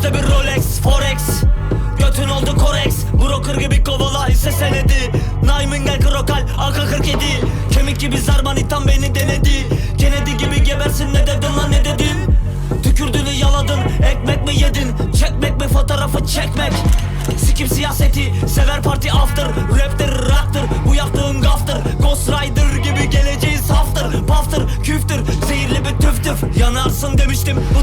Elimizde bir Rolex, Forex. Götün oldu Korex Broker gibi kovala hisse senedi. Naimingel krokal AK-47 Kemik gibi zarmanitan beni denedi. Kennedy gibi gebersin ne dedin lan ne dedin? Tükürdüğünü yaladın Ekmek mi yedin? Çekmek mi fotoğrafı çekmek? Sikim siyaseti Sever parti after. Raptir raptir Bu yaptığın gaftır. Ghost Rider gibi geleceğiz haftır Paftır küftür. Zehirli bir tüf Yanarsın demiştim. Bu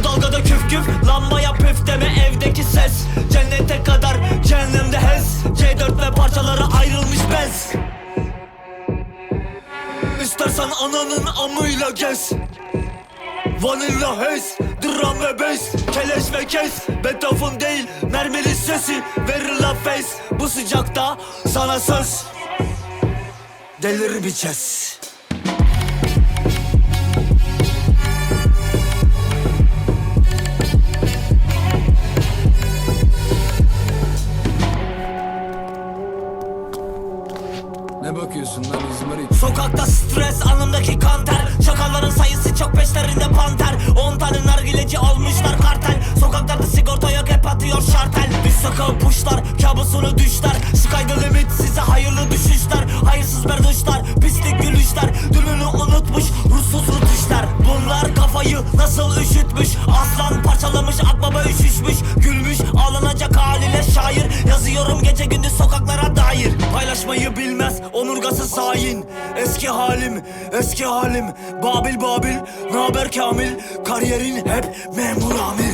parçalara ayrılmış bez. İstersen ananın amıyla gez. Vanilla Haze, drum ve bass Keleş ve kes, Beethoven değil Mermili sesi, verir la face Bu sıcakta sana söz. Delir bir Sokakta stres, anımdaki kanter. Çakalların sayısı çok peşlerinde panter. 10 tane nargileci olmuşlar kartel. Sokaklarda sigorta yok hep atıyor şartel. Biz sokağı puşlar, kabusunu düşler. Sky the limit size hayırlı düşüşler. Hayırsız berduşlar, pislik gülüşler. Dününü unutmuş, ruhsuz rutuşlar Bunlar kafayı nasıl üşütmüş? Aslan parçalamış, akbaba üşüşmüş Paylaşmayı bilmez, omurgası hain Eski halim, eski halim. Babil Babil, naber Kamil? Kariyerin hep memur amir